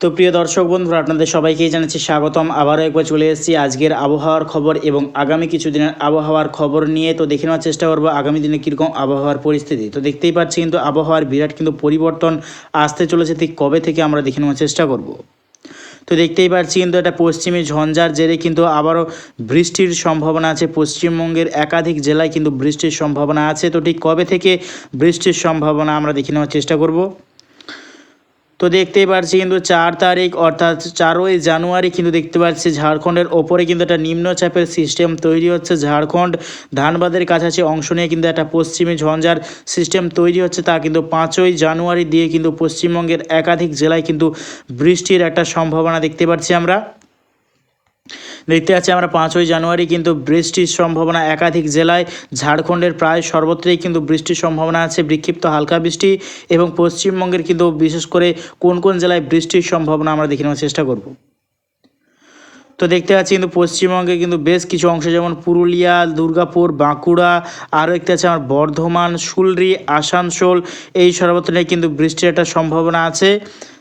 তো প্রিয় দর্শক বন্ধুরা, আপনাদের সবাইকেই জানাচ্ছি স্বাগতম। আবারও একবার চলে এসেছি আজকের আবহাওয়ার খবর এবং আগামী কিছুদিনের আবহাওয়ার খবর নিয়ে। তো দেখে নেওয়ার চেষ্টা করব আগামী দিনে কীরকম আবহাওয়ার পরিস্থিতি। তো দেখতেই পাচ্ছি কিন্তু আবহাওয়ার বিরাট কিন্তু পরিবর্তন আসতে চলেছে। ঠিক কবে থেকে আমরা দেখে নেওয়ার চেষ্টা করব? তো দেখতেই পাচ্ছি কিন্তু একটা পশ্চিমী ঝঞ্ঝার জেরে কিন্তু আবারও বৃষ্টির সম্ভাবনা আছে। পশ্চিমবঙ্গের একাধিক জেলায় কিন্তু বৃষ্টির সম্ভাবনা আছে। তো ঠিক কবে থেকে বৃষ্টির সম্ভাবনা আমরা দেখে নেওয়ার চেষ্টা করব? তো দেখতেই পারছি কিন্তু চার তারিখ, অর্থাৎ চারোই জানুয়ারি কিন্তু দেখতে পাচ্ছি ঝাড়খণ্ডের ওপরে কিন্তু একটা নিম্নচাপের সিস্টেম তৈরি হচ্ছে। ঝাড়খণ্ড ধানবাদের কাছাকাছি অংশ নিয়ে কিন্তু একটা পশ্চিমী ঝঞ্ঝার সিস্টেম তৈরি হচ্ছে। তা কিন্তু পাঁচই জানুয়ারি দিয়ে কিন্তু পশ্চিমবঙ্গের একাধিক জেলায় কিন্তু বৃষ্টির একটা সম্ভাবনা দেখতে পাচ্ছি আমরা। দেখতে পাচ্ছি আমরা পাঁচই জানুয়ারি, কিন্তু বৃষ্টির সম্ভাবনা একাধিক জেলায়। ঝাড়খণ্ডের প্রায় সর্বত্রই কিন্তু বৃষ্টির সম্ভাবনা আছে, বিক্ষিপ্ত হালকা বৃষ্টি এবং পশ্চিমবঙ্গের কিন্তু বিশেষ করে কোন কোন জেলায় বৃষ্টির সম্ভাবনা আমরা দেখে নেওয়ার চেষ্টা করব। তো দেখতে পাচ্ছি কিন্তু পশ্চিমবঙ্গে কিন্তু বেশ কিছু অংশ, যেমন পুরুলিয়া, দুর্গাপুর, বাঁকুড়া, আরও দেখতে পাচ্ছি আমার বর্ধমান, সুলরি, আসানসোল, এই সর্বত্রই কিন্তু বৃষ্টির একটা সম্ভাবনা আছে।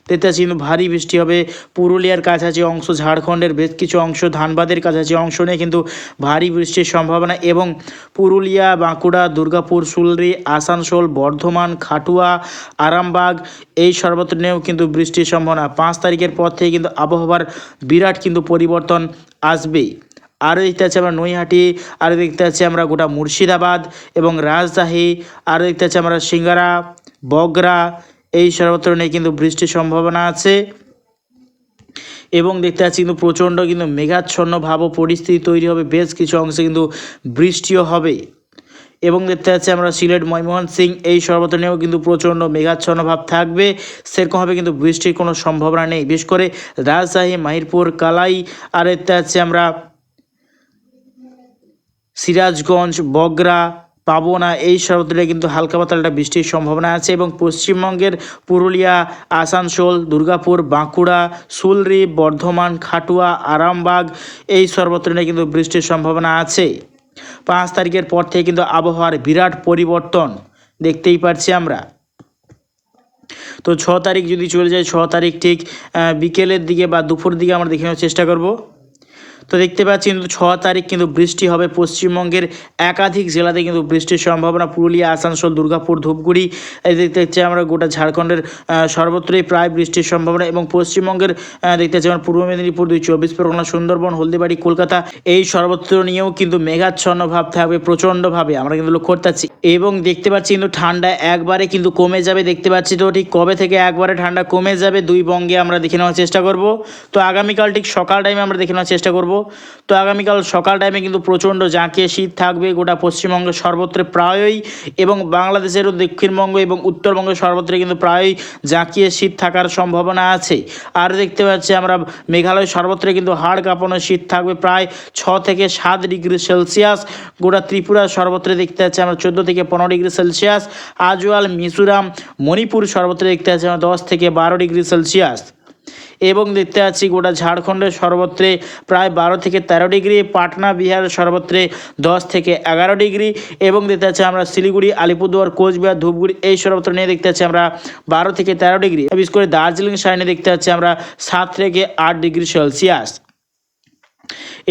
কিন্তু ভারী বৃষ্টি হবে। পুরুলিয়ার কাছাকাছি অংশ, ঝাড়খণ্ডের বেশ কিছু অংশ, ধানবাদের কাছাকাছি অংশ নিয়ে কিন্তু ভারী বৃষ্টির সম্ভাবনা এবং পুরুলিয়া, বাঁকুড়া, দুর্গাপুর, সুলরি, আসানসোল, বর্ধমান, খাটুয়া, আরামবাগ এই সর্বত্র নিয়েও কিন্তু বৃষ্টির সম্ভাবনা। পাঁচ তারিখের পর থেকে কিন্তু আবহাওয়ার বিরাট কিন্তু পরিবর্তন আসবেই। আরও দেখতে পাচ্ছি আমরা নৈহাটি, আরও দেখতে পাচ্ছি আমরা গোটা মুর্শিদাবাদ এবং রাজশাহী, আরও দেখতে পাচ্ছি আমরা সিঙ্গারা বগরা এই সর্বত্র নিয়ে কিন্তু বৃষ্টির সম্ভাবনা আছে। এবং দেখতে পাচ্ছি কিন্তু প্রচণ্ড কিন্তু মেঘাচ্ছন্ন ভাব পরিস্থিতি তৈরি হবে, বেশ কিছু অংশে কিন্তু বৃষ্টিও হবে। এবং দেখতে পাচ্ছি আমরা সিলেট ময়মোহন সিং এই সর্বত্র নিয়েও কিন্তু প্রচণ্ড মেঘাচ্ছন্ন ভাব থাকবে। সেরকমভাবে কিন্তু বৃষ্টির কোনো সম্ভাবনা নেই। বিশেষ করে রাজশাহী, মাহিরপুর, কালাই, আর দেখতে আমরা সিরাজগঞ্জ, বগরা পাবনা এই সর্বত্রে কিন্তু হালকা পাতলা বৃষ্টির সম্ভাবনা আছে এবং পশ্চিমবঙ্গের পুরুলিয়া, আসানসোল, দুর্গাপুর, বাঁকুড়া, সুলরি, বর্ধমান, খাটুয়া, আরামবাগ, এই সর্বত্র কিন্তু বৃষ্টির সম্ভাবনা আছে। পাঁচ তারিখের পর থেকে কিন্তু আবহাওয়ার বিরাট পরিবর্তন দেখতেই পারছি আমরা। তো ছ তারিখ যদি চলে যায়, ছ তারিখ ঠিক বিকেলের দিকে বা দুপুর দিকে আমরা দেখে নেওয়ার চেষ্টা করব। তো দেখতে পাচ্ছি কিন্তু ছ তারিখ কিন্তু বৃষ্টি হবে পশ্চিমবঙ্গের একাধিক জেলাতে কিন্তু বৃষ্টির সম্ভাবনা। পুরুলিয়া, আসানসোল, দুর্গাপুর, ধূপগুড়ি দেখতে পাচ্ছি আমরা গোটা ঝাড়খণ্ডের সর্বত্রই প্রায় বৃষ্টির সম্ভাবনা এবং পশ্চিমবঙ্গের দেখতে পাচ্ছি আমরা পূর্ব মেদিনীপুর দুই চব্বিশ পরগনা, সুন্দরবন, হলদিবাড়ি, কলকাতা, এই সর্বত্র নিয়েও কিন্তু মেঘাচ্ছন্ন ভাব থাকবে, প্রচণ্ডভাবে আমরা কিন্তু লক্ষ্য করতে পারছি এবং দেখতে পাচ্ছি কিন্তু ঠান্ডা একবারে কিন্তু কমে যাবে, দেখতে পাচ্ছি তো ঠিক কবে থেকে একবারে ঠান্ডা কমে যাবে, দুই বঙ্গে আমরা দেখে নেওয়ার চেষ্টা করব। তো আগামীকাল ঠিক সকাল টাইমে আমরা দেখে নেওয়ার চেষ্টা করব। তো আগামীকাল সকাল টাইমে কিন্তু প্রচণ্ড জাঁকিয়ে শীত থাকবে। গোটা পশ্চিমবঙ্গের সর্বত্র প্রায়ই এবং বাংলাদেশেরও দক্ষিণবঙ্গ এবং উত্তরবঙ্গের সর্বত্র কিন্তু প্রায়ই জাঁকিয়ে শীত থাকার সম্ভাবনা আছে। আর দেখতে পাচ্ছি আমরা মেঘালয় সর্বত্র কিন্তু হাড় কাঁপানো শীত থাকবে প্রায় ছ থেকে সাত ডিগ্রি সেলসিয়াস। গোটা ত্রিপুরা সর্বত্র দেখতে পাচ্ছি আমরা চোদ্দ থেকে পনেরো ডিগ্রি সেলসিয়াস। আজওয়াল, মিজোরাম, মণিপুর সর্বত্র দেখতে পাচ্ছি আমরা দশ থেকে বারো ডিগ্রি সেলসিয়াস। এবং দেখতে পাচ্ছি গোটা ঝাড়খণ্ডের সর্বত্রে প্রায় বারো থেকে তেরো ডিগ্রি, পাটনা, বিহার সর্বত্রে দশ থেকে এগারো ডিগ্রি এবং দেখতে পাচ্ছি আমরা শিলিগুড়ি, আলিপুরদুয়ার, কোচবিহার, ধূপগুড়ি এই সর্বত্র নিয়ে দেখতে পাচ্ছি আমরা বারো থেকে তেরো ডিগ্রি। বিশেষ করে দার্জিলিং সাইডে দেখতে পাচ্ছি আমরা সাত থেকে আট ডিগ্রি সেলসিয়াস।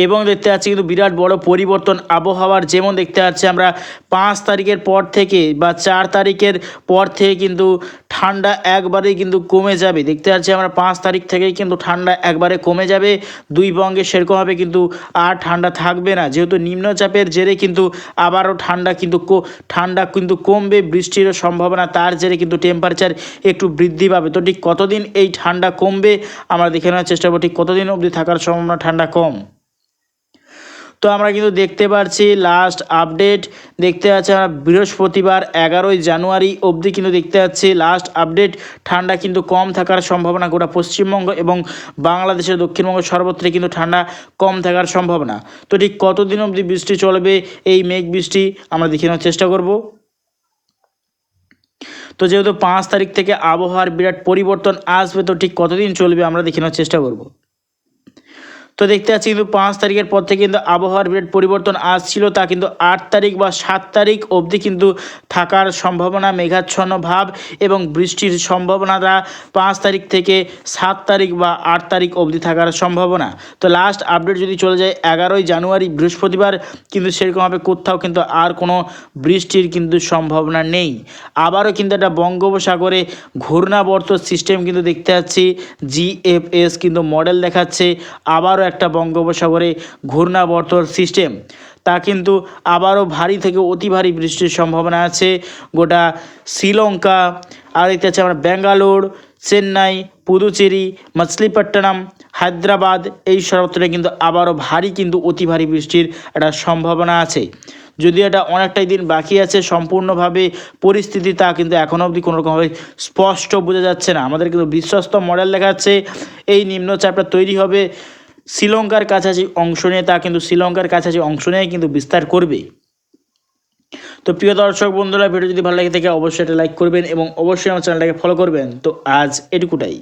এবং দেখতে পাচ্ছি কিন্তু বিরাট বড় পরিবর্তন আবহাওয়ার, যেমন দেখতে পাচ্ছি আমরা পাঁচ তারিখের পর থেকে বা চার তারিখের পর থেকে কিন্তু ঠান্ডা একবারেই কিন্তু কমে যাবে। দেখতে পাচ্ছি আমরা পাঁচ তারিখ থেকেই কিন্তু ঠান্ডা একবারে কমে যাবে। দুই বঙ্গে সেরকমভাবে কিন্তু আর ঠান্ডা থাকবে না। যেহেতু নিম্নচাপের জেরে কিন্তু আবারও ঠান্ডা কিন্তু ঠান্ডা কিন্তু কমবে, বৃষ্টিরও সম্ভাবনা তার জেরে কিন্তু টেম্পারেচার একটু বৃদ্ধি পাবে। তো ঠিক কতদিন এই ঠান্ডা কমবে? আমরা দেখে নেওয়ার চেষ্টা করব, ঠিক কতদিন অবধি থাকার সম্ভাবনা ঠান্ডা কম? তো আমরা কিন্তু দেখতে পাচ্ছি লাস্ট আপডেট দেখতে পাচ্ছি আমরা বৃহস্পতিবার এগারোই জানুয়ারি অবধি কিন্তু দেখতে পাচ্ছি লাস্ট আপডেট ঠান্ডা কিন্তু কম থাকার সম্ভাবনা গোটা পশ্চিমবঙ্গ এবং বাংলাদেশের দক্ষিণবঙ্গ সর্বত্র কিন্তু ঠান্ডা কম থাকার সম্ভাবনা। তো ঠিক কতদিন অবধি বৃষ্টি চলবে? এই মেঘ বৃষ্টি আমরা দেখে নেওয়ার চেষ্টা করব। তো যেহেতু পাঁচ তারিখ থেকে আবহাওয়ার বিরাট পরিবর্তন আসবে, তো ঠিক কতদিন চলবে আমরা দেখে নেওয়ার চেষ্টা করব। তো দেখতে পাচ্ছি কিন্তু পাঁচ তারিখের পর থেকে কিন্তু আবহাওয়ার বিরাট পরিবর্তন আসছিল, তা কিন্তু আট তারিখ বা সাত তারিখ অবধি কিন্তু থাকার সম্ভাবনা, মেঘাচ্ছন্ন ভাব এবং বৃষ্টির সম্ভাবনাটা পাঁচ তারিখ থেকে সাত তারিখ বা আট তারিখ অবধি থাকার সম্ভাবনা। তো লাস্ট আপডেট যদি চলে যায়, এগারোই জানুয়ারি, বৃহস্পতিবার, কিন্তু সেরকমভাবে কোথাও কিন্তু আর কোনো বৃষ্টির কিন্তু সম্ভাবনা নেই। আবারও কিন্তু একটা বঙ্গোপসাগরে ঘূর্ণাবর্ত সিস্টেম কিন্তু দেখতে পাচ্ছি জিএফএস কিন্তু মডেল দেখাচ্ছে। আবারও একটা বঙ্গোপসাগরে ঘূর্ণাবর্ত সিস্টেম। তা কিন্তু আবারও ভারী থেকে অতি ভারী বৃষ্টির সম্ভাবনা আছে। গোটা শ্রীলঙ্কা, আর দেখতে পাচ্ছি আমরা ব্যাঙ্গালোর, চেন্নাই, পুদুচেরি, মছলিপট্টনম, হায়দ্রাবাদ, এই সর্বত্র কিন্তু আবারও ভারী কিন্তু অতি ভারী বৃষ্টির একটা সম্ভাবনা আছে। যদিও এটা অনেকটাই দিন বাকি আছে, সম্পূর্ণভাবে পরিস্থিতি তা কিন্তু এখনও অবধি কোনো রকমভাবে স্পষ্ট বোঝা যাচ্ছে না। আমাদের কিন্তু বিশ্বস্ত মডেল দেখাচ্ছে, এই নিম্নচাপটা তৈরি হবে শ্রীলঙ্কার কাছাকাছি অংশ নিয়ে, তা কিন্তু শ্রীলঙ্কার কাছাকাছি অংশ নিয়ে কিন্তু বিস্তার করবে। তো প্রিয় দর্শক বন্ধুরা, ভিডিও যদি ভালো লাগে থাকে, অবশ্যই এটা লাইক করবেন এবং অবশ্যই আমার চ্যানেলটাকে ফলো করবেন। তো আজ এটুকুটাই।